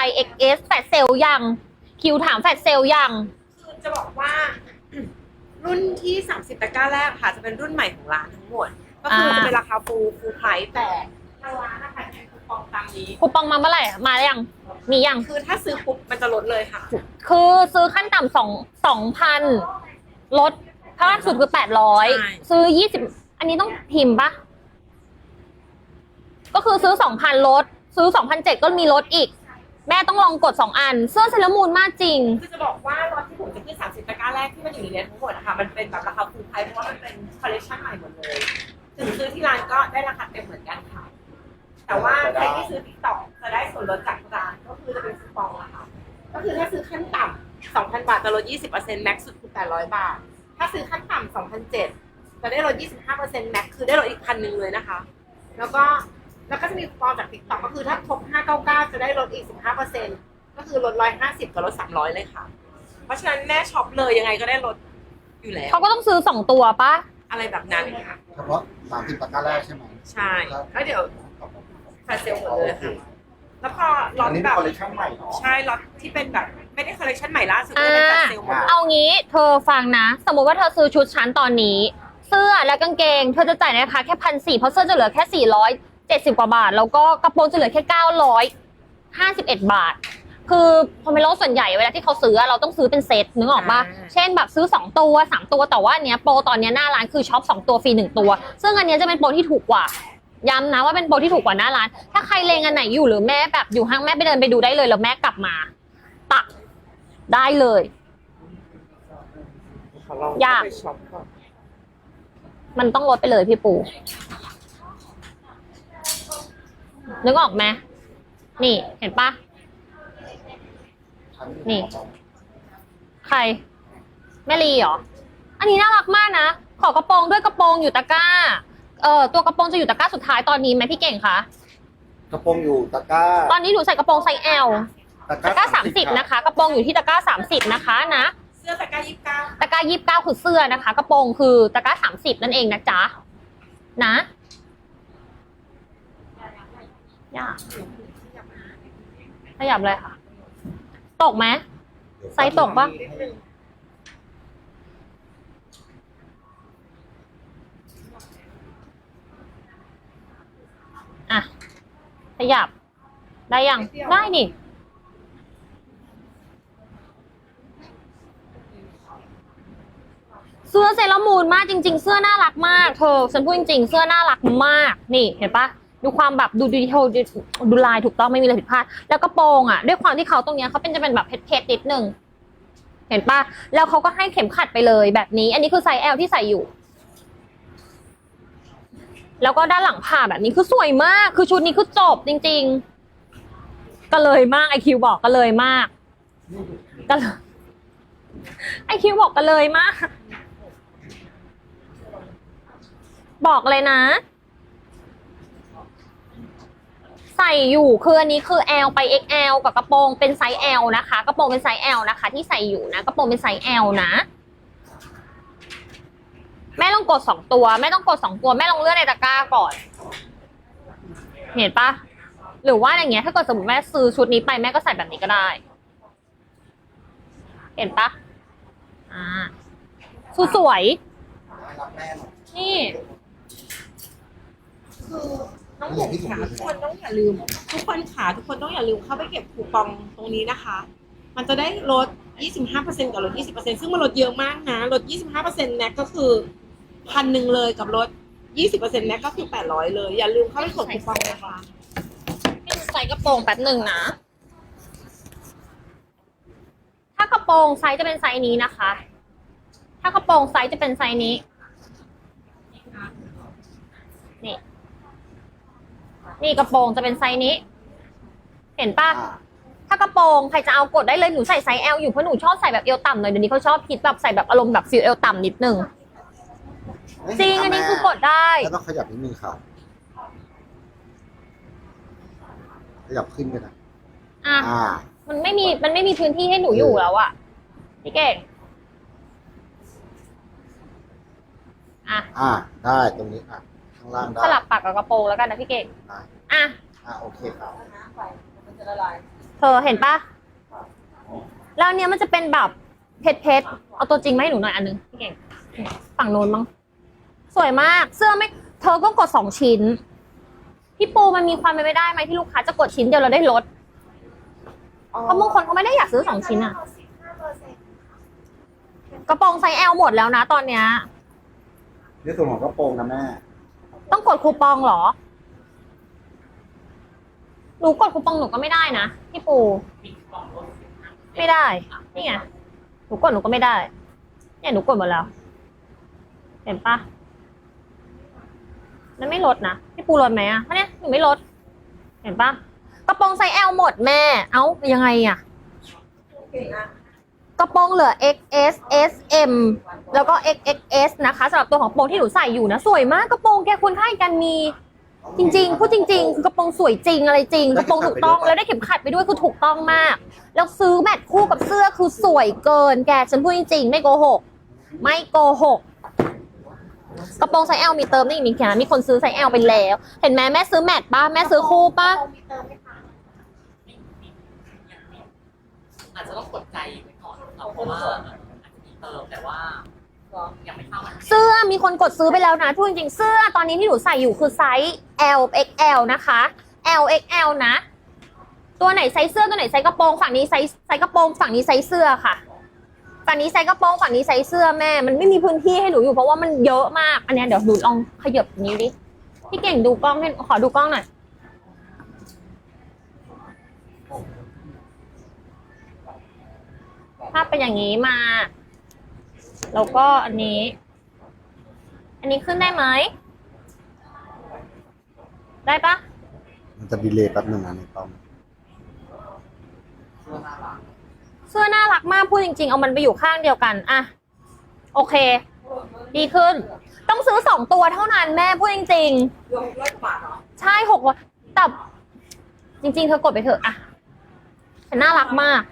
ไป XS แฟดเซลยัง คิวถามแฟดเซลยัง คือจะบอกว่า รุ่นที่ 30ตะกร้าแรกค่ะจะเป็นรุ่นใหม่ของร้านทั้งหมด ก็คือจะเป็นราคาฟูฟูไพรส์แต่ทางร้านนะคะใช้คูปองตามนี้คูปองมาเมื่อไหร่ มาหรือยัง มียัง คือถ้าซื้อปุ๊บมันจะลดเลยค่ะ คือซื้อขั้นต่ำสองสองพันลดถ้าล่าสุดคือแปดร้อยใช่ซื้อยี่สิบอันนี้ต้องพิมพ์ปะก็คือซื้อสองพันลด ซื้อสองพันเจ็ดก็มีลดอีก แม่ต้องลองกดสองอัน เสื้อเซเลอรามูนมากจริง คือจะบอกว่ารถที่ผมจะขึ้น30ตะกร้าแรกที่มันอยู่ในนี้ทั้งหมดนะคะมันเป็นแบบราคาฟูไพรส์เพราะว่ามันเป็นคอลเลคชันใหม่หมดเลยถึงซื้อที่ร้านก็ได้ราคาเต็มเหมือนกันค่ะ แต่ว่าใครที่ซื้อติ๊กต็อกจะได้ส่วนลดจากร้านก็คือจะเป็นคูปองนะคะก็คือถ้าซื้อขั้นต่ำ2,000 บาทจะลด 20%แม็กซ์สุดคือ800 บาท ถ้าซื้อขั้นต่ำ2,007จะได้ลด 25%แม็กซ์คือได้ลดอีกพันหนึ่งเลยนะคะ แล้วก็ แล้วก็จะมีคูปองจากติ๊กต็อกก็คือถ้าครบ599 จะได้ลดอีก 15%ก็คือลด 150 กับลด 300 เลยค่ะ เพราะฉะนั้นแม่ช็อปเลยยังไงก็ได้ลดอยู่แล้ว เขาก็ต้องซื้อสองตัวปะอะไรแบบนั้นค่ะ เฉพาะสามสิบตะกร้าแรกใช่ไหมใช่แล้วเดี๋ยวแฟลชเซลหมดเลยค่ะ แล้วพอล็ออัตนนี้แบเป็นบคอลเลคชั่นใหม่เนาะ ใช่ล็อตที่เป็นแบบไม่ได้คอลเลคชันใหม่ล่าสุดก็เป็นแฟลชเซลหมดเลยเอางี้เธอฟังนะ สมมติว่าเธอซื้อชุดชั้นตอนนี้ เสื้อและกางเกง เธอจะจ่ายในราคาแค่พันสี่เพราะเสื้อจะเหลือแค่สี่ร้อย เจ็ดสิบกว่าบาท แล้วก็กระโปรงจะเหลือแค่เก้าร้อยห้าสิบเอ็ดบาท คือพอเมโลส่วนใหญ่เวลาที่เขาซื้อเราต้องซื้อเป็นเซตนึกออกปะเช่นแบบซื้อ 2 ตัว 3 ตัวแต่ว่าอันเนี้ยโปรตอนเนี้ยหน้าร้านคือช็อป 2 ตัวฟรี 1 ตัว ซึ่งอันเนี้ยจะเป็นโปรที่ถูกกว่า ย้ำนะว่าเป็นโปรที่ถูกกว่าหน้าร้าน ถ้าใครเลงอันไหนอยู่หรือแม่แบบอยู่ห้างแม่ไปเดินไปดูได้เลยแล้วแม่กลับมา ตักได้เลย ขอลองยากไปช็อปก่อนมันต้องลดไปเลยพี่ปู นึกออกไหมนี่เห็นปะนี่ ใคร แม่ลีเหรอ อันนี้น่ารักมากนะ ขอกระโปรงด้วยกระโปรงอยู่ตะกร้า เอ่อตัวกระโปรงจะอยู่ตะกร้าสุดท้ายตอนนี้ไหมพี่เก่งคะ กระโปรงอยู่ตะกร้าตอนนี้หนูใส่กระโปรงไซส์ L ตะตะกร้าสามสิบนะคะ กระโปรงอยู่ที่ตะกร้าสามสิบนะคะนะ เสื้อตะกร้ายี่สิบเก้าตะกร้ายี่สิบเก้าคือเสื้อนะคะ กระโปรงคือตะกร้าสามสิบนั่นเองนะจ๊ะ นะ ยากขยับเลยค่ะ ตกไหมไซส์ตกปะอะ ขยับ ได้ยัง ได้นี่เสื้อเซรามูนมากจริง ๆ เสื้อน่ารักมาก เธอ ฉันพูดจริงๆ เสื้อน่ารักมาก นี่ เห็นปะ ดูความแบบดูดีเทลดูลายถูกต้องไม่มีอะไรผิดพลาด แล้วกระโปรงอะด้วยความที่เขาตรงเนี้ยเขาเป็นจะเป็นแบบเพชรๆนิดนึงเห็นปะแล้วเขาก็ให้เข็มขัดไปเลยแบบนี้ อันนี้คือไซส์ L ที่ใส่อยู่ แล้วก็ด้านหลังผ่าแบบนี้คือสวยมาก คือชุดนี้คือจบจริง ๆ ก็เลยมากไอคิวบอกก็เลยมากก็เลยไอคิวบอกก็เลยมาก บอกเลยนะ ใส่อยู่คืออันนี้คือ L ไป XL กับกระโปรงเป็นไซส์ L นะคะ กระโปรงเป็นไซส์ L นะคะ ที่ใส่อยู่นะกระโปรงเป็นไซส์ L นะ แม่ต้องกดสองตัวแม่ต้องกดสองตัวแม่ลองเลื่อนในตะกร้าก่อน เห็นปะหรือว่าอย่างเงี้ยถ้าเกิดสมมติแม่ซื้อชุดนี้ไปแม่ก็ใส่แบบนี้ก็ได้ เห็นปะอ่าสวยนี่้งหมูขาทุกคนต้องอย่าลืม ทุกคนขาทุกคนต้องอย่าลืมเข้าไปเก็บคูปองตรงนี้นะคะ มันจะได้ลด 25%กับลด 20%ซึ่งมันลดเยอะมากนะลด 25%แม็กก็คือพันหนึ่งเลยกับลด 20%แม็กก็คือ 800 เลย อย่าลืมเข้าไปกดคูปองนะคะให้ดูไซส์กระโปรงแป๊บหนึ่งนะ ถ้ากระโปรงไซส์จะเป็นไซส์นี้นะคะ ถ้ากระโปรงไซส์จะเป็นไซส์นี้นี่ นี่กระโปรงจะเป็นไซส์นี้ เห็นปะอ่าถ้ากระโปรงใครจะเอากดได้เลยหนูใส่ไซส์ L อยู่เพราะหนูชอบใส่แบบเอวต่ำหน่อยเดี๋ยวนี้เขาชอบคิดแบบใส่แบบอารมณ์แบบฟิลเอวต่ำนิดนึงจริงอันนี้คือกดได้แล้วต้องขยับนิดนึงค่ะขยับขึ้นกันนะอะอ่ามันไม่มีมันไม่มีพื้นที่ให้หนูอยู่แล้วอะพี่เก่งอะอ่าได้ตรงนี้อะข้างล่างได้สลับปากกับกระโปรงแล้วกันนะพี่เก่งได้อะ อ่าโอเคครับมันจะละลายเธอเห็นปะแล้วอันเนี้ยมันจะเป็นแบบเพชรเพชรเอาตัวจริงมาให้หนูหน่อยอันนึงพี่เก่งฝั่งโน้นมั้งสวยมากเสื้อไม่ เธอก็กดสองชิ้น พี่ปูมันมีความเป็นไปได้ไหมที่ลูกค้าจะกดชิ้นเดียวเราได้ลดเพราะบางคนเขาไม่ได้อยากซื้อสองชิ้นอะกระโปรงไซส์ L หมดแล้วนะตอนเนี้ยในส่วนของกระโปรงนะแม่ ต้องกดคูปองเหรอ หนูกดคูปองหนูก็ไม่ได้นะพี่ปู ไม่ได้ นี่ไง หนูกดหนูก็ไม่ได้ เนี่ยหนูกดหมดแล้ว เห็นปะมันไม่ลดนะ พี่ปูลดไหมอะเนี้ยหนูไม่ลด เห็นปะกระโปรงไซส์ L หมดแม่ เอ้า ยังไงอะ กระโปรงเหลือ XS S M แล้วก็ XXS นะคะสำหรับตัวของกระโปรงที่หนูใส่อยู่นะ สวยมากกระโปรงแกควรค่ากันมีจริงๆพูดจริงๆคือกระโปรงสวยจริงอะไรจริงกระโปรงถูกต้องแล้วได้เข็มขัดไปด้วยคือถูกต้องมาก แล้วซื้อแมทคู่กับเสื้อคือสวยเกิน แกฉันพูดจริงๆ ไม่โกหก ไม่โกหก กระโปรงไซส์ L มีเติมนี่อีกมีแค่มีคนซื้อไซส์ L ไปแล้ว เห็นไหมแม่ซื้อแมทป้าแม่ซื้อคู่ป้ามีเติมไหมคะอาจจะต้องกดใจไว้ก่อนเพราะว่าอาจจะมีเติมแต่ว่า ยังไม่เข้ามาเสื้อมีคนกดซื้อไปแล้วนะพูดจริงๆเสื้อตอนนี้ที่หนูใส่อยู่คือไซส์ L XL นะคะ L XL นะ ตัวไหนไซส์เสื้อตัวไหนไซส์กระโปรงฝั่งนี้ไซส์ไซส์กระโปรงฝั่งนี้ไซส์เสื้อค่ะฝั่งนี้ไซส์กระโปรงฝั่งนี้ไซส์เสื้อแม่ มันไม่มีพื้นที่ให้หนูอยู่เพราะว่ามันเยอะมาก อันนี้เดี๋ยวหนูลองขยับนิ้ดิพี่เก่งดูกล้องให้ขอดูกล้องหน่อยภาพเป็นอย่างนี้มา แล้วก็อันนี้ อันนี้ขึ้นได้ไหม ได้ปะมันจะดีเลย์แป๊บนึงนะในกล้องเสื้อน่ารักมากพูดจริง ๆ เอามันไปอยู่ข้างเดียวกันอะโอเค ดีขึ้น ต้องซื้อสองตัวเท่านั้นแม่พูดจริงรวมร้อยกว่าบาทเหรอๆใช่หกร้อยแต่จริง ๆ เธอกดไปเถอะอะแต่น่ารักมาก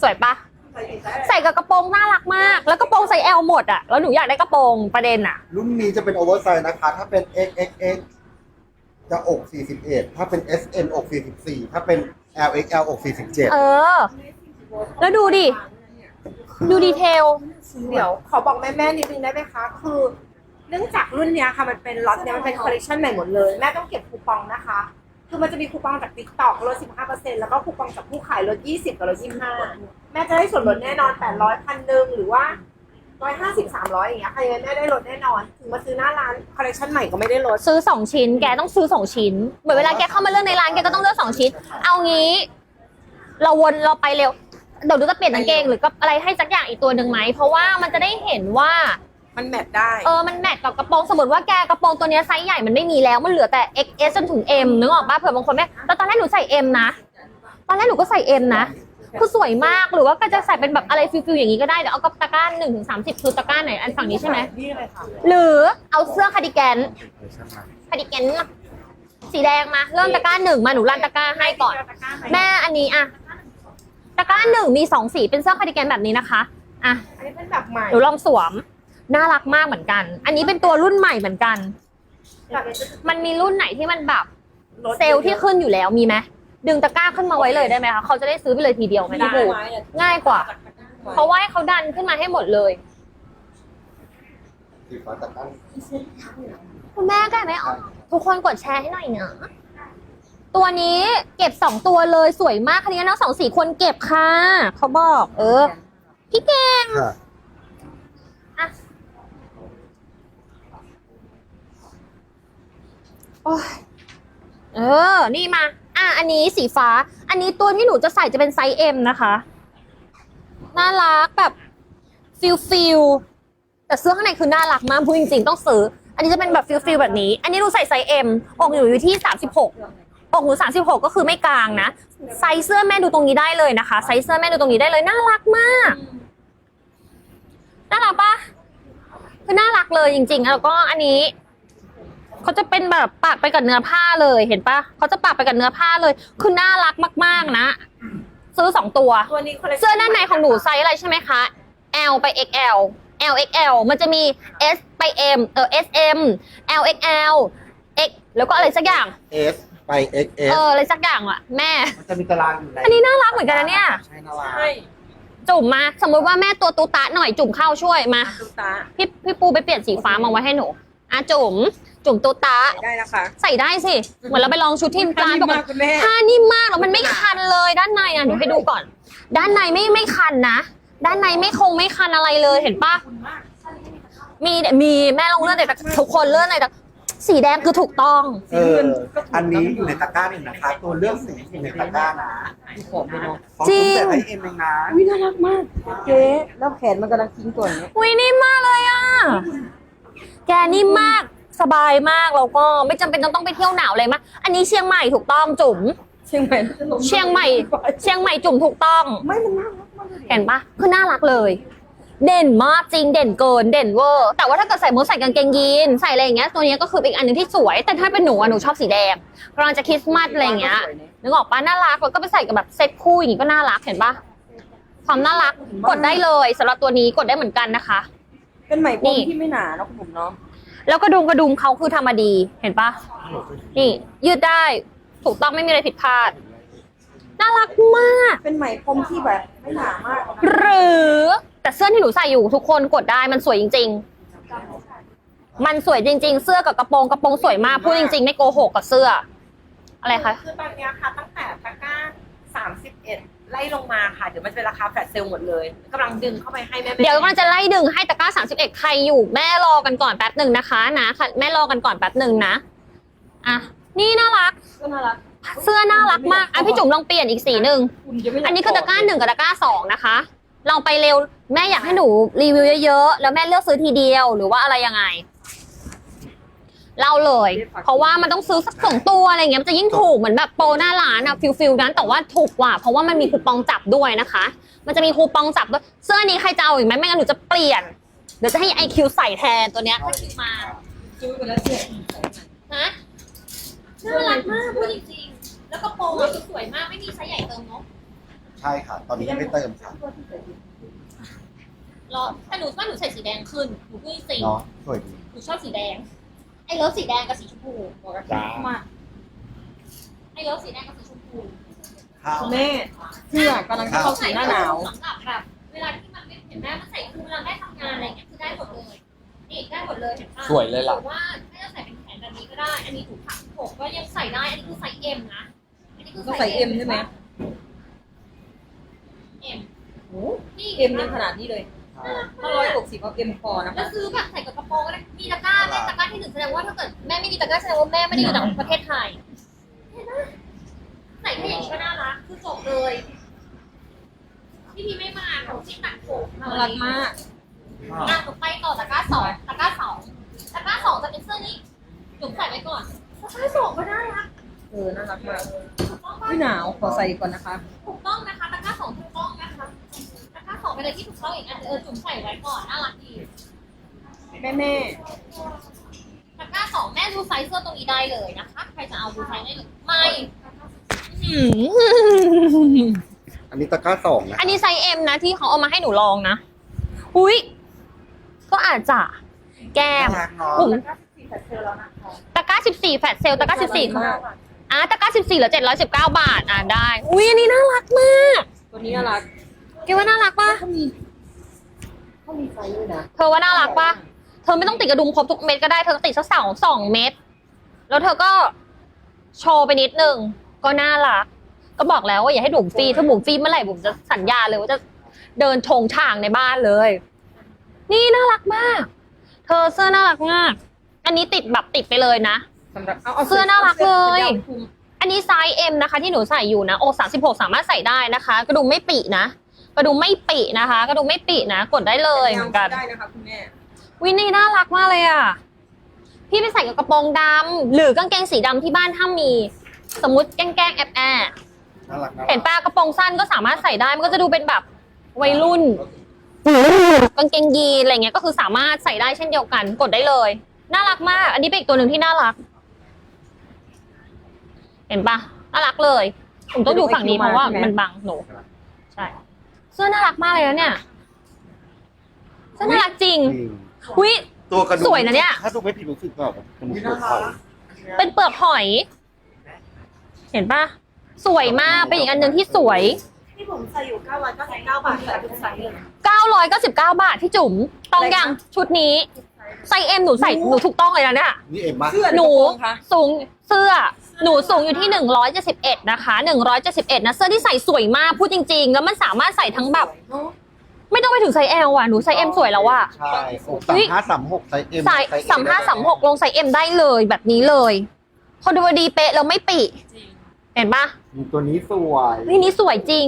สวยปะ ใส่ได้ใส่กับกระโปรงน่ารักมาก แล้วกระโปรงใส่แอลหมดอะแล้วหนูอยากได้กระโปรงประเด็นอะรุ่นนี้จะเป็นโอเวอร์ไซส์นะคะ ถ้าเป็น XXX จะอก 41 ถ้าเป็น SN อก 44 ถ้าเป็น LXL อก47เออแล้วดูดิ ดูดีเทล เดี๋ยวขอบอกแม่แม่ๆนิดนึงได้ไหมคะ คือ เนื่องจากรุ่นเนี้ยค่ะมันเป็นล็อตเนี้ยมันเป็นคอลเลคชันใหม่หมดเลย แม่ต้องเก็บคูปองนะคะ คือมันจะมีคูปองจากติ๊กต็อกลด15%แล้วก็คูปองจากผู้ขายลด20กับลด25แม่จะได้ส่วนลดแน่นอน800พันหนึ่งหรือว่า150 300อยอย่างเงี้ยใครแม่ได้ลดแน่นอน ถึงมาซื้อหน้าร้านคอลเลคชันใหม่ก็ไม่ได้ลด ซื้อสองชิ้น แกต้องซื้อสองชิ้น เหมือนเวลาแกเข้ามาเลือกในร้านแกก็ต้องเลือกสองชิ้น เอางี้ เราวนเราไปเร็ว เดี๋ยวดูจะเปลี่ยนกางเกงหรือกับอะไรให้สักอย่างอีกตัวหนึ่งไหม เพราะว่ามันจะได้เห็นว่า มันแมทได้ เออ มันแมทกับกระโปรง สมมติว่าแกกระโปรงตัวเนี้ยไซส์ใหญ่มันไม่มีแล้ว มันเหลือแต่ XS จนถึง M นึกออกปะเผื่อบางคนไม่แล้วตอนแรกหนูใส่ M นะ ตอนแรกหนูก็ใส่ M นะ คือสวยมาก หรือว่าก็จะใส่เป็นแบบอะไรฟิลๆอย่างนี้ก็ได้ เดี๋ยวเอากับตะกร้าหนึ่งถึงสามสิบคือตะกร้าไหน อันฝั่งนี้ใช่ไหม นี่เลยค่ะ หรือเอาเสื้อคาร์ดิแกน คาร์ดิแกนสีแดงมา เริ่มตะกร้าหนึ่งมา หนูรันตะกร้าให้ก่อน แม่อันนี้อะตะกร้าหนึ่งมีสองสี เป็นเสื้อคาร์ดิแกนแบบนี้นะคะ อะ อันนี้เป็นแบบใหม่หนูลองสวม น่ารักมากเหมือนกัน อันนี้เป็นตัวรุ่นใหม่เหมือนกันแบบมันมีรุ่นไหนที่มันแบบเซลล์ที่ขึ้นอยู่แล้วมีไหมดึงตะกร้าขึ้นมาไว้เลยได้ไหมคะเขาจะได้ซื้อไปเลยทีเดียวไหมได้พี่บูไหมอะง่ายกว่า เพราะว่าให้เขาดันขึ้นมาให้หมดเลยสีฟ้าตะกั่นคุณแม่ก็ไหมเอาทุกคนกดแชร์ให้หน่อยนะตัวนี้เก็บสองตัวเลยสวยมากคันนี้น้องสองสี่คนเก็บค่ะเขาบอก เออ พี่เก่งค่ะอะ โอ้ยเออ นี่มา อะ อันนี้สีฟ้า อันนี้ตัวที่หนูจะใส่จะเป็นไซส์ M นะคะ น่ารักแบบฟิลฟิลแต่เสื้อข้างในคือน่ารักมากพูดจริงๆต้องซื้อ อันนี้จะเป็นแบบฟิลฟิลแบบนี้ อันนี้หนูใส่ไซส์ M อกหนูอยู่ที่ 36อกหนู36 ก็คือไม่กลางนะ ไซส์เสื้อแม่ดูตรงนี้ได้เลยนะคะ ไซส์เสื้อแม่ดูตรงนี้ได้เลย น่ารักมาก น่ารักปะคือน่ารักเลยจริง ๆ แล้วก็อันนี้ เขาจะเป็นแบบปากไปกับเนื้อผ้าเลยเห็นปะเขาจะปากไปกับเนื้อผ้าเลยคือน่ารักมากๆนะ ซื้อสองตัว ตัวนี้คอลเลคชัเสื้อด้านในของหนูไซส์อะไรใช่ไหมคะ L ไป XL L XL มันจะมี S ไป M เออ S M L XL X แล้วก็อะไรสักอย่าง S ไปไปเอ XS ออะไรสักอย่างอะแม่ มันจะมีตารางอยู่ในอันนี้น่ารักเหมือนกันนะเนี่ย ใช่น่ารักใช่จุ่มมา สมมติว่าแม่ตัวตูตะหน่อยจุ่มเข้าช่วยมา ตุ๊กตา พี่พี่ปูไปเปลี่ยนสีฟ้ามาไว้ให้หนูอะจุ่ม จุ่มตูตะได้นะคะใส่ได้สิ เหมือนเราไปลองชุดที่ร้านปกมากติคุณแม่ผ้านิ่มมากแล้วมันไม่คันเลย ด้านในอะหนูให้ดูก่อน ด้านในไม่ไม่คันนะ ด้านในไม่คงไม่คันอะไรเลยเห็นปะมีมีแม่ลองเลื่อนในตะทุกคนเลื่อนในตะสีแดงคือถูกต้องเอออันนี้อยู่ในตะกร้าหนึ่งนะคะ ตัวเลือกสีอยู่ในตะกร้านะขอบเลยเนาะของจริคุณงแต่ให้เอ็มเองนะวิน่ารักมากเจ๊แล้วแขนมันกำลังทิ้งตัวอย่างเนี้ยอุ้ยนิ่มมากเลยอะแกนิ่มมาก สบายมากแล้วก็ไม่จำเป็นต้องต้องไปเที่ยวหนาวเลยมากอันนี้เชียงใหม่ถูกต้องจุ๋ม เชียงใหม่เชียงใหม่ เชียงใหม่จุ่มถูกต้อง ไม่มันน่ารักมากเลยเห็นปะคือน่ารักเลย เด่นมากจริงเด่นเกินเด่นเวอร์แต่ว่าถ้าเกิดใส่มูสใส่กางเกงยีนใส่อะไรอย่างเงี้ยตัวเนี้ยก็คือเป็นอีกอันหนึ่งที่สวย แต่ถ้าเป็นหนูอะหนูชอบสีแดงกำลังจะคริสต์มาสอะไรอย่างเงี้ยนึกออกปะน่ารักแล้วก็ไปใส่กับแบบเซ็ตคู่อย่างงี้ก็น่ารักเห็นปะความน่ารักกดได้เลยสำหรับตัวนี้กดได้เหมือนกันนะคะ เป็นไหมพรนี่มที่ไม่หนาเนาะคุณผมเนาะ แล้วกระดุมกระดุมเขาคือทำมาดีเห็นปะนี่ ยืดได้ถูกต้องไม่มีอะไรผิดพลาด น่ารักมาก เป็นไหมพรมที่แบบไม่หนามาก หรือแต่เสื้อที่หนูใส่อยู่ทุกคนกดได้มันสวยจริง ๆ มันสวยจริง ๆ เสื้อกับกระโปรงกระโปรงสวยมากพูดจริง ๆ ไม่โกหกกับเสื้อ อะไรคะ คือตอนเนี้ยค่ะตั้งแต่ตะกร้าสามสิบเอ็ด ไล่ลงมาค่ะ เดี๋ยวมันจะเป็นราคาแฟลชเซลล์หมดเลยกำลังดึงเข้าไปให้แม่ๆเดี๋ยวมันจะไล่ดึงให้ตะกร้า31 ใครอยู่แม่รอกันก่อนแป๊บหนึ่งนะคะนะค่ะแม่รอกันก่อนแป๊บหนึ่งนะอะนี่น่ารัก ก็น่ารักเสื้อน่ารักมากอะพี่จุ๋มลองเปลี่ยนอีกสีหนึ่ง คุณจะไม่ยาอันนี้คือตะกร้าหนึ่งกับตะกร้าสองนะคะลองไปเร็วแม่อยากให้หนูรีวิวเยอะๆ แล้วแม่เลือกซื้อทีเดียวหรือว่าอะไรยังไง เล่าเลย เพราะว่ามันต้องซื้อสักสองตัวอะไรเงี้ยมันจะยิ่งถูกเหมือนแบบโปรหน้าร้านอะฟิลฟิลนั้นแต่ว่าถูกกว่า เพราะว่ามันมีคูปองจับด้วยนะคะ มันจะมีคูปองจับด้วยเสื้อนี้ใครจะเอาอีกไหมไม่งั้นหนูจะเปลี่ยนเดี๋ยวจะให้ไอคิวใส่แทนตัวเนี้ยถ้าคิวมาซื้อไปแล้วเสียฮะน่ารักมากพูดจริงๆแล้วก็โปรอะคือสวยมากไม่มีไซส์ใหญ่เติมเนาะใช่ค่ะ ตอนนี้ยังไม่เติมค่ะรอแต่หนูว่าหนูใส่สีแดงขึ้นหนูพูดจริงเนาะสวยดีหนูชอบสีแดงไอ้ เลิฟสีแดงกับสีชมพูจ้า มาไอ้เลิฟสีแดงกับสีชมพูข้าวคุณแม่เสื้อกำลังจะเข้าสู่หน้าหนาว สำหรับแบบเวลาที่มันไม่เห็นแม่มันใส่คือเวลาแม่ทำงานอะไรเงี้ยคือได้หมดเลยนี่ได้หมดเลยเห็นปะสวยเลยล่ะ หรือว่าแม่จะใส่เป็นแขนแบบนี้ก็ได้ อันนี้ถูกถักผมก็ยังใส่ได้ อันนี้คือไซส์เอ็มนะ อันนี้คือก็ใส่เอ็มใช่ไหมเอ็มโอ้นี่เอ็มยังขนาดนี้เลย ถ้าร้อยหกสิบเอาเอ็มพอนะแล้วซื้อแบบใส่กับกระโปรงก็ได้มีตะกร้าแม่ตะกร้าที่หนึ่งแสดงว่าถ้าเกิดแม่ไม่มีตะกร้าแสดงว่าแม่ไม่ได้อยู่ในประเทศไทยเห็นไหมใส่แค่อย่างนี้ก็น่ารักคือจบเลยพี่พีไม่มาของที่ตัดผมน่ารักมาก อะหนูไปต่อตะกร้าสองตะกร้าสองตะกร้าสองจะเป็นเสื้อนี้หนูใส่ไว้ก่อนตะกร้าสองก็ได้นะเออ น่ารักมากถูกต้องปะไม่หนาว ขอใส่ก่อนนะคะ ถูกต้องนะคะตะกร้าสองถูกต้องนะคะ ตะกร้าสองเป็นอะไรที่ถูกต้องอีกอันเออจุ๋มใส่ไว้ก่อนน่ารักดีแม่แม่ตะกร้าสองแม่ดูไซส์เสื้อตรงนี้ได้เลยนะคะ ใครจะเอาดูไซส์ได้เลยไม่หืมอันนี้ตะกร้าสองนะอันนี้ไซส์เอ็มนะที่เขาเอามาให้หนูลองนะ อุ้ยก็อาจจะแก้มน่ารักเนาะผมตะกร้าสิบสี่แฟดเซลตะกร้าสิบสี่มากอะตะกร้าสิบสี่เหลือเจ็ดร้อยสิบเก้าบาทอะได้ อุ้ยอันนี้น่ารักมาก ตัวนี้น่ารัก แกว่าน่ารักปะเขามีเขามีไฟด้วยนะเธอว่าน่ารักปะเธอไม่ต้องติดกระดุมครบทุกเม็ดก็ได้เธอติดสักสองสองเม็ดแล้วเธอก็โชว์ไปนิดนึงก็น่ารัก ก็บอกแล้วว่าอย่าให้บุ๋มฟรีถ้าบุ๋มฟรีเมื่อไหร่บุ๋มจะสัญญาเลยว่าจะเดินชงช่างในบ้านเลย นี่น่ารักมาก เธอเสื้อน่ารักมาก อันนี้ติดแบบติดไปเลยนะสำหรับเอาเอาเสื้อน่ารักเลยสื้อคลุมอันนี้ไซส์ M นะคะ ที่หนูใส่อยู่นะโอ36สามารถใส่ได้นะคะ กระดุมไม่ปีนะ กระดุมไม่ปีนะคะ กระดุมไม่ปีนะ กดได้เลยเหมือนกันได้นะคะคุณแม่วินี่น่ารักมากเลยอะ พี่ไปใส่กับกระโปรงดำหรือกางเกงสีดำที่บ้านถ้ามี สมมติแกล้งแกล้งแอบแอบน่ารักนะเห็นปะกระโปรงสั้นก็สามารถใส่ได้มันก็จะดูเป็นแบบวัยรุ่นกางเกงยีนอะไรเงี้ยก็คือสามารถใส่ได้เช่นเดียวกัน กดได้เลย น่ารักมาก อันนี้เป็นอีกตัวหนึ่งที่น่ารัก เห็นปะน่ารักเลยผมต้องอยู่ฝั่งนี้เพราะว่ามันบังหนูใช่ เสื้อน่ารักมากเลยนะเนี่ยเสื้อน่ารักจริงจริงอุ้ย ตัวกระดุมสวยนะเนี่ย ถ้าดูไม่ผิดรู้สึกแบบกระดุมเปิดไฟเป็นเปลือกหอย เห็นปะสวยมาก เป็นอีกอันหนึ่งที่สวย ที่ผมใส่อยู่ 999 บาทใส่ทุกไซส์เลย999 บาทพี่จุ๋ม ต้องยังชุดนี้ไซส์เอ็มหนูใส่หนูถูกต้องเลยนะเนี่ย นี่เอ็มปะเสื้อหนูกระโปรงคะสูงเสื้อ หนูสูงอยู่ที่ 171 นะคะ 171 นะเสื้อที่ใส่สวยมากพูดจริง ๆ แล้วมันสามารถใส่ทั้งแบบ ไม่ต้องไปถึงไซส์ L อะ หนูไซส์ M สวยแล้วอะ ใช่อกสามห้าสามหกไซส์เอ็ม ใส่สามห้าสามหกลงไซส์ M ได้เลยแบบนี้เลยพอดูดีเป๊ะแล้วไม่ปิจริงเห็นปะตัวนี้สวยเฮ้ยนี่สวยจริง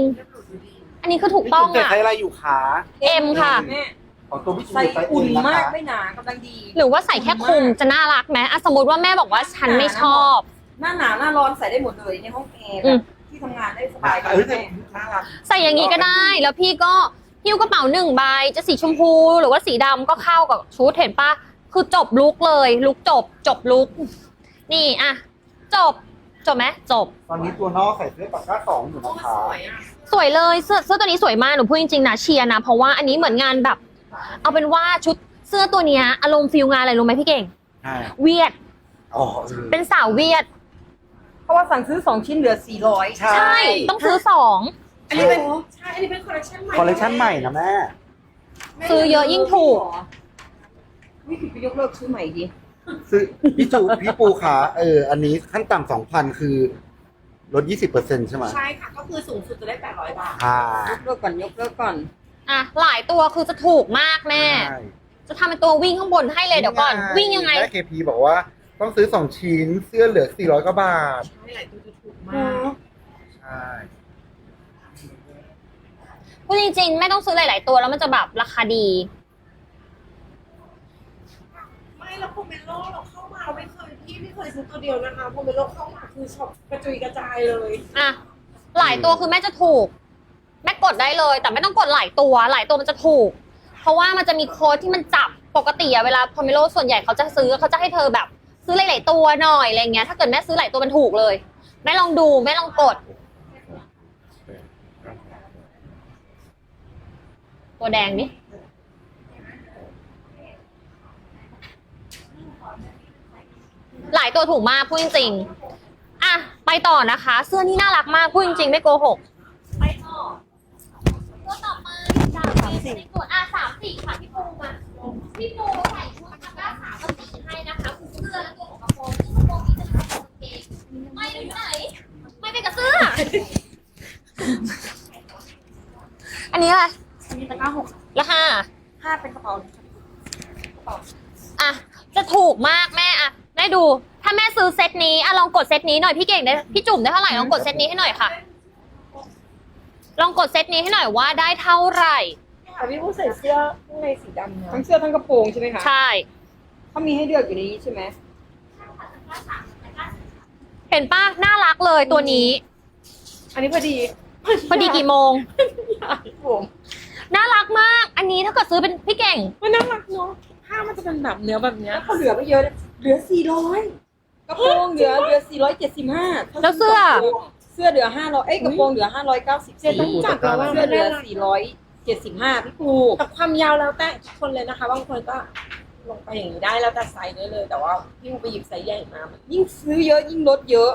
อันนี้คือถูกต้องแต่อะ ไซส์อะไรอยู่คะ M ค่ะ แม่ของตัวพี่จูใส่ไซส์เอ็อุ่นมนะมากคะไม่หนากำลังดี หรือว่าใส่แค่คลุมจะน่ารักไหมอะสมมติว่าแม่บอกว่าฉันไม่ชอบ หน้าหนาวหน้าร้อนใส่ได้หมดเลยในห้องแอร์อืมที่ทำงานได้สบายเลเอ้ยยแต่แม่น่ารักใส่อย่างนี้ก็ได้ แล้วพี่ก็หิ้วกระเป๋าหนึ่งใบจะสีชมพูหรือว่าสีดำก็เข้ากับชุดเห็นปะคือจบลุกเลย ลุกจบ จบลุก นี่อะจบ จบไหมจบ ตอนนี้ตัวนอกใส่เสื้อปากก้าสองอยู่นะคะสวยอะสวยเลยเสื้อเสื้อตัวนี้สวยมากหนูพูดจริงๆนะเชียร์นะ เพราะว่าอันนี้เหมือนงานแบบ เอาเป็นว่าชุดเสื้อตัวเนี้ยอารมณ์ฟิลงานอะไรรู้ไหมพี่เก่ง ใช่เวียด อ๋อเป็นสาวเวียด เพราะว่าสั่งซื้อ 2 ชิ้นเหลือ 400 ใช่ ใช่ ต้องซื้อสอง อันนี้เป็นใช่ อันนี้เป็นคอลเลคชันใหม่คอลเลคชันใหม่นะแม่ ซื้อเยอะยิ่งถูก วิธีไปยกเลิกซื้อใหม่ดีซื้อพี่จูพี่ปูขาเออ อันนี้ขั้นต่ำสองพันคือลดยี่สิบเปอร์เซ็นต์ใช่ไหมใช่ค่ะ ก็คือสูงสุดจะได้ 800 บาทค่ะยกเลิกก่อนยกเลิกก่อนอะอะ หลายตัวคือจะถูกมากแม่ ใช่จะทำเป็นตัววิ่งข้างบนให้เลยเดี๋ยวก่อน วิ่งยังไง แม่เคพีบอกว่า ต้องซื้อสองชิ้นเสื้อเหลือสี่ร้อยกว่าบาทใช่หลายตัวจะถูกมาก ใช่ พูดจริงๆ ไม่ต้องซื้อหลาย ๆ ตัวแล้วมันจะแบบราคาดี ไม่แล้วโพเมโลเราเข้ามาเราไม่เคยพี่ไม่เคยซื้อตัวเดียวนะคะโพเมโลเข้ามาคือช็อปกระจุยกระจายเลยอะ หลายตัวคือแม่จะถูก แม่กดได้เลย แต่ไม่ต้องกดหลายตัว หลายตัวมันจะถูก เพราะว่ามันจะมีโค้ดที่มันจับปกติอะเวลาพอมิโลส่วนใหญ่เขาจะซื้อเขาจะให้เธอแบบ ซื้อหลายๆตัวหน่อยอะไรเงี้ยถ้าเกิดแม่ซื้อหลายตัวมันถูกเลย แม่ลองดูแม่ลองกด ตัวแดงนี่หลายตัวถูกมากพูดจริงๆอะไปต่อนะคะ เสื้อนี่น่ารักมากพูดจริงๆไม่โกหกไปต่อตัวต่อไปจากเป็นในกลุ่มอะสามสี่ค่ะพี่ปูมาพี่ปูใส่ชุดตะกร้าสามกับสี่ให้นะคะคือ เสื้อและตัวของกระโปรงซึ่งกระโปรงนี้จะเป็นกระโปรงกางเกงไม่ไปไหน ไม่ไปกับเสื้ออันนี้อะไรมีตะกร้าหกราคาห้าเป็นกระเป๋าอะ จะถูกมากแม่อะแม่ดู ถ้าแม่ซื้อเซตนี้อะลองกดเซตนี้หน่อยพี่เก่งได้พี่จุ่มได้เท่าไหร่ลองกดเซตนี้ให้หน่อยค่ะ ลองกดเซตนี้ให้หน่อยว่าได้เท่าไหร่ แต่พี่ผู้ใส่เสื้อข้างในสีดำนะทั้งเสื้อทั้งกระโปรงใช่ไหมคะใช่ เขามีให้เลือกอยู่ในนี้ใช่ไหม เห็นป้าน่ารักเลยตัวนี้ อันนี้พอดีพอดีกี่โมงผมน่ารักมาก อันนี้ถ้าเกิดซื้อเป็นพี่เก่ง มันน่ารักเนาะผ้ามันจะเป็นแบบเนื้อแบบเนี้ย เขาเหลือไม่เยอะเลยเหลือ 400 กระโปรงเหลือเหลือ 475แล้วเสื้อ เสื้อเหลือ 500 เอ้ยกระโปรงเหลือ 594เจ๊ต้องจัดแล้วว่าเสื้อเหลือน่ารัก475 พี่ปูแต่ความยาวแล้วแต่คนเลยนะคะ บางคนก็ ลงไปอย่างนี้ได้แล้วแต่ไซส์ได้เลย แต่ว่าพี่คงไปหยิบไซส์ใหญ่มามันยิ่งซื้อเยอะยิ่งลดเยอะ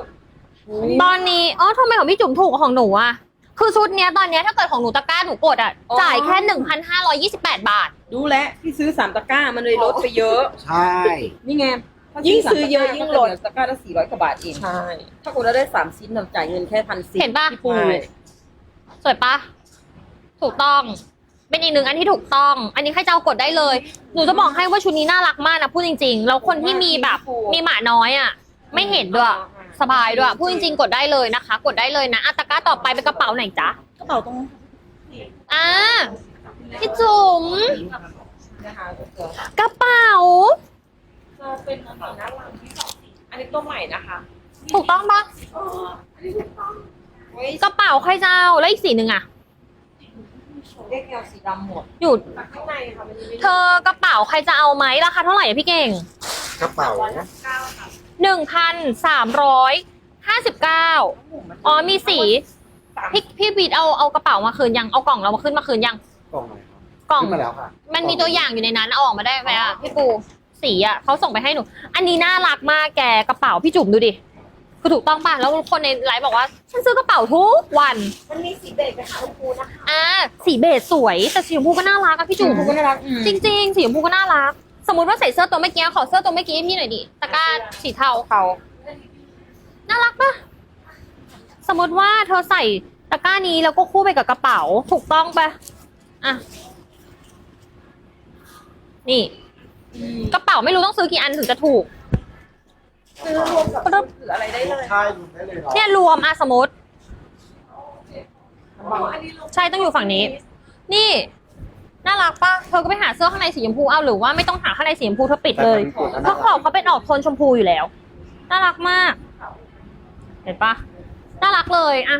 ตอนนี้อ๋อทำไมของพี่จุ๋มถูกกว่าของหนูอะคือชุดเนี้ยตอนเนี้ยถ้าเกิดของหนูตะกร้าหนูกดอะอ๋อจ่ายแค่หนึ่งพันห้าร้อยยี่สิบแปดบาท ดูแลวพี่ซื้อ3ตะกร้ามันเลยลดไปเยอะ ใช่ นี่ไงถ้ายิ่งซื้อสามเยอะตะกร้ายิ่งก็ลจะดเหลือตะกร้าละ400กว่าบาทเองใช่ถ้าคนเราได้3ชิ้นเราจ่ายเงินแค่พันสิเห็นปะพี่ปูใช่สวยปะถูกต้อง เป็นอีกหนึ่งอันที่ถูกต้อง อันนี้ใครจะเอากดได้เลย หนูจะบอกให้ว่าชุดนี้น่ารักมากนะพูดจริง ๆ แล้วคนที่มีแบบมีหมาน้อยอะไม่เห็นด้วยสบายด้วยพูดจริง ๆ กดได้เลยนะคะ กดได้เลยนะอัตะกร้าต่อไปเป็นกระเป๋าไหนจ๊ะกระเป๋าตรงอ่าพี่จุ๋มนะคะกระเป๋าจะเป็นกระเป๋าหน้ารังที่สองสีอันนี้ตัวใหม่นะคะ ถูกต้องปะเอออันนี้ถูกต้องไว้กระเป๋าใครจะเอาแล้วอีกสีหนึ่งอะ เรียกแนวสีดำหมดอยู่แต่ข้างในค่ะมันจะมีเธอกระเป๋าใครจะเอาไหมราคาเท่าไหร่อะพี่เก่ง กระเป๋าร้อยห้าสิบเก้าค่ะหนึ่งพันสามร้อยห้าสิบเก้าอ๋อมีสีสามพี่พี่บีดเอาเอากระเป๋ามาคืนยังเอากล่องเรามาขึ้นมาคืนยังกล่องไหนครับกล่อง ขึ้นมาแล้วค่ะมันมีตัวอย่างอยู่ในนั้นเอาออกมาได้ไหมอะพี่ปูสีอะเขาส่งไปให้หนู อันนี้น่ารักมากแกกระเป๋าพี่จุ๋มดูดิ คือถูกต้องป่ะ แล้วคนในไลฟ์บอกว่า ฉันซื้อกระเป๋าทุกวัน มันมีสีเบจกับสีชมพูนะคะอ่าสีเบจสวย แต่สีชมพูก็น่ารักอะพี่จุ๋มถูกก็น่ารักอืมจริง ๆ สีชมพูก็น่ารัก สมมติว่าใส่เสื้อตัวเมื่อกี้ขอเสื้อตัวเมื่อกี้ให้พี่หน่อยดิตะกร้าสีเทา เขาน่ารักปะสมมติว่าเธอใส่ตะกร้านี้แล้วก็คู่ไปกับกระเป๋า ถูกต้องปะอะ นี่ กระเป๋าไม่รู้ต้องซื้อกี่อันถึงจะถูก ซื้อรวมกับชุดหรืออะไรได้เลยใช่ดูได้เลยเนาะเนี่ยรวมอะสมมติอ๋ออันนี้รวมใช่ต้องอยู่ฝั่งนี้ นี่ น่ารักปะเธอก็ไปหาเสื้อข้างในสีชมพูเอาหรือว่าไม่ต้องหาข้างในสีชมพูเธอปิดเลยเพราะขอบเขาเป็นออกโทนชมพูอยู่แล้ว น่ารักมาก เห็นปะน่ารักเลยอะ